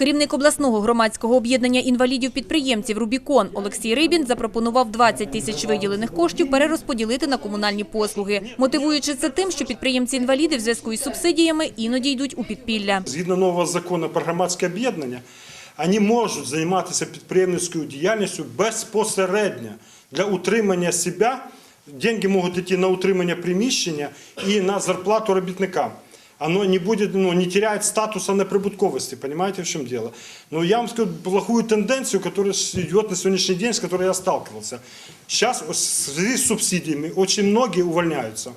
Керівник обласного громадського об'єднання інвалідів-підприємців «Рубікон» Олексій Рибін запропонував 20 тисяч виділених коштів перерозподілити на комунальні послуги, мотивуючи це тим, що підприємці-інваліди в зв'язку із субсидіями іноді йдуть у підпілля. Згідно нового закону про громадське об'єднання, вони можуть займатися підприємницькою діяльністю безпосередньо для утримання себе. Деньги можуть йти на утримання приміщення і на зарплату робітникам. Оно не будет, ну, не теряет статуса неприбутковости, понимаете, в чем дело? Но я вам скажу плохую тенденцию, которая идет на сегодняшний день, с которой я сталкивался. Сейчас в связи с субсидиями очень многие увольняются.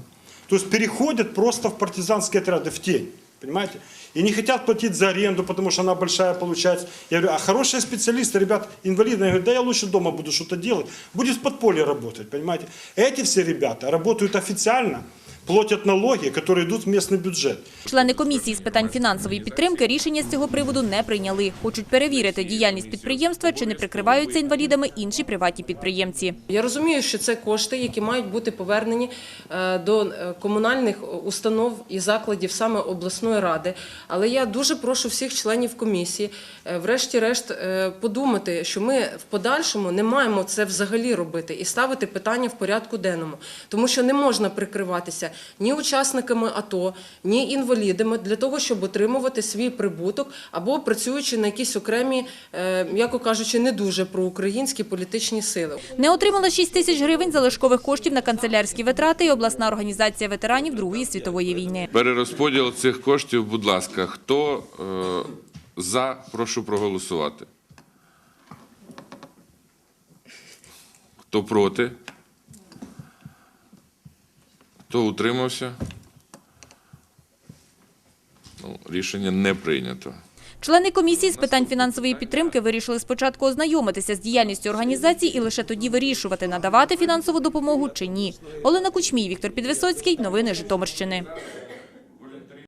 То есть переходят просто в партизанские отряды, в тень. Понимаете? И не хотят платить за аренду, потому что она большая получается. Я говорю, а хорошие специалисты, ребят, инвалиды, я говорю, да я лучше дома буду что-то делать. Будет в подполье работать, понимаете? Эти все ребята работают официально, платят налоги, которые идут в местный бюджет. Члени комісії з питань фінансової підтримки рішення з цього приводу не прийняли. Хочуть перевірити діяльність підприємства, чи не прикриваються інвалідами інші приватні підприємці. Я розумію, що це кошти, які мають бути повернені е, до е, комунальних установ і закладів саме обласної ради. Але я дуже прошу всіх членів комісії, е, врешті-решт, подумати, що ми в подальшому не маємо це взагалі робити і ставити питання в порядку денному, тому що не можна прикриватися ні учасниками АТО, ні інвалідами для того, щоб отримувати свій прибуток або працюючи на якісь окремі, е, м'яко кажучи, не дуже проукраїнські політичні сили. Не отримала 6 тисяч гривень залишкових коштів на канцелярські витрати і обласна організація ветеранів Другої світової війни. Перерозподіл цих коштів, будь ласка, хто е, за, прошу проголосувати. Хто проти? Хто утримався? Ну, рішення не прийнято. Члени комісії з питань фінансової підтримки вирішили спочатку ознайомитися з діяльністю організації і лише тоді вирішувати, надавати фінансову допомогу чи ні. Олена Кучмій, Віктор Підвисоцький. Новини Житомирщини.